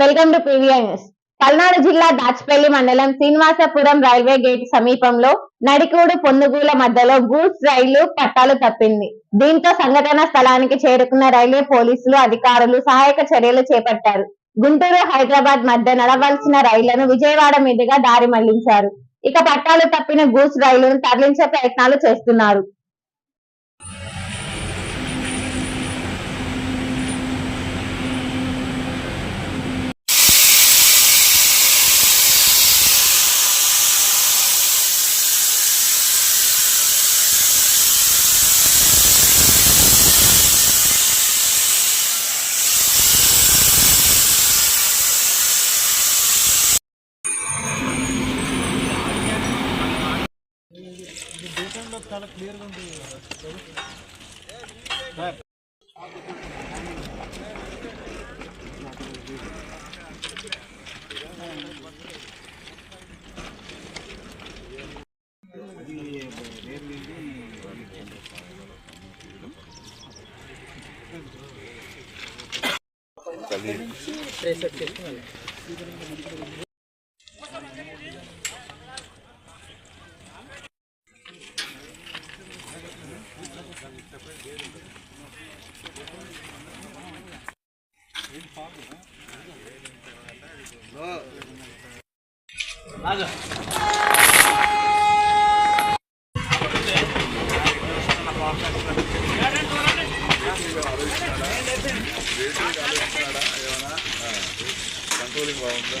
Welcome to PVI news. Palnadu జిల్లా దాచిపల్లి మండలం Srinivasapuram railway gate సమీపంలో నడికూడు పొందుగూల మధ్యలో గూడ్స్ రైలు పట్టాలు తప్పింది. దీంతో సంఘటన స్థలానికి చేరుకున్న రైల్వే పోలీసులు అధికారులు సహాయక చర్యలు చేపట్టారు. గుంటూరు హైదరాబాద్ మధ్య నడవలసిన రైళ్ళను విజయవాడ మీదుగా దారి మళ్ళించారు. ఇక పట్టాలు తప్పిన గూడ్స్ రైలును తరలించే ప్రయత్నాలు చేస్తున్నారు. చాలా క్లియర్గా ఉంటుంది కదా. కంట్రోలింగ్ బాగుందా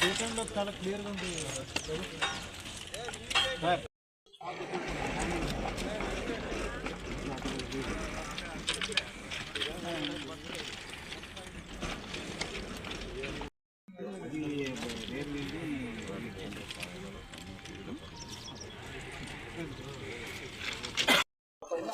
దేశంలో చాలా క్లియర్గా ఉంటుంది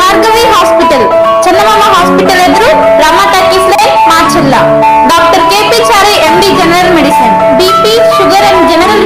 భార్గవి హాస్పిటల్. చందమామ హాస్పిటల్ ఎదురు Rama talkies line Macherla doctor KP Chari MD general medicine. BP sugar and general